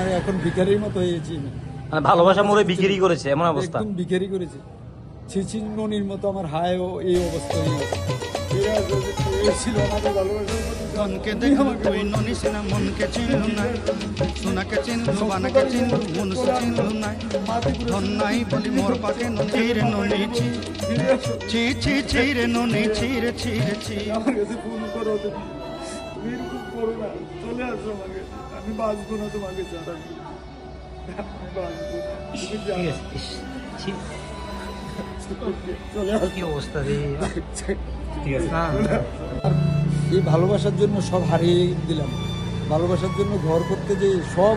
আমার এখন ভিখারির মতো হয়েছি মানে ভালোবাসা মোড়ে বিক্রি করেছে এমন অবস্থা। একদম ভিখারি করেছে। ননির মতো আমার হায় ও এই অবস্থা হয়ে ছিল আমাদের ভালোবাসার মতো। দেখো তুই ননিস না মনকে চিনলু নাই সোনাকে চিনলু বানাকে চিনলু নাই ধন নাই বলি মোর পাকে নদীরে ননি ছি। ফিরে আসো। ছি ছি ছি রে ননি ছি রে ছি রে ছি। আমার কাছে ফোন করো এরকম করো না। চলে আসো আমাকে। আমি বাঁচবো না তোমাকে ছাড়া। আমি বাঁচবো। তুমি যাও। কি অবস্থা রে? ঠিক আছে এই ভালোবাসার জন্য সব হারিয়ে দিলাম। ভালোবাসার জন্য ঘর করতে যে সব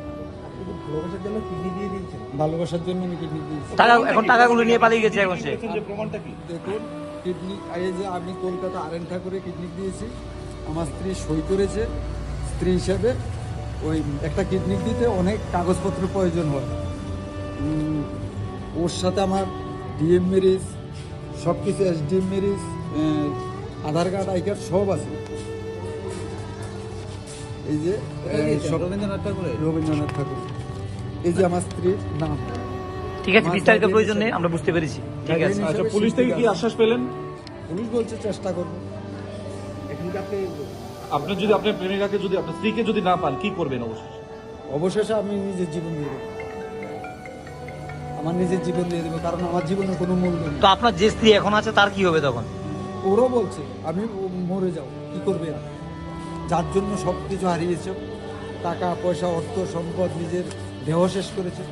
ভালোবাসার জন্য কিডনি দিয়ে দিয়েছে ভালোবাসার জন্য আমি কিডনি দিয়েছি টাকা এখন টাকাগুলো নিয়ে পালিয়ে গেছে এখন সে। দেখুন কিডনি এই যে আমি কলকাতা আরেন ঠাকুরে কিডনি দিয়েছি আমার স্ত্রী সই করেছে স্ত্রী হিসাবে ওই একটা কিডনি দিতে অনেক কাগজপত্র প্রয়োজন হয়। ওর সাথে আমার ডিএম মেরিজ সব কিছু S DM marriage Aadhaar card I card সব আছে। এই যে রবীন্দ্রনাথ ঠাকুর রবীন্দ্রনাথ ঠাকুর। এই যে আমার স্ত্রীর নাম। ঠিক আছে বিস্তারিত প্রয়োজন নেই আমরা বুঝতে পেরেছি। ঠিক আছে। আচ্ছা পুলিশ থেকে কি আশ্বাস পেলেন? পুলিশ বলছে চেষ্টা করব। আপনি যদি আপনার প্রেমিকাকে যদি আপনার স্ত্রীকে যদি না পান কি করবেন অবশ্যই অবশেষে আমি নিজের জীবন দিয়ে দেবো। আমার নিজের জীবন দিয়ে দেবো কারণ আমার জীবনে কোনো মূল্য নেই। তো আপনার যে স্ত্রী এখন আছে তার কি হবে তখন? ওরও বলছে আমি মরে যাও কি করবে আর যার জন্য সব কিছু হারিয়েছ। টাকা পয়সা অর্থ সম্পদ নিজের দেহ শেষ করেছে।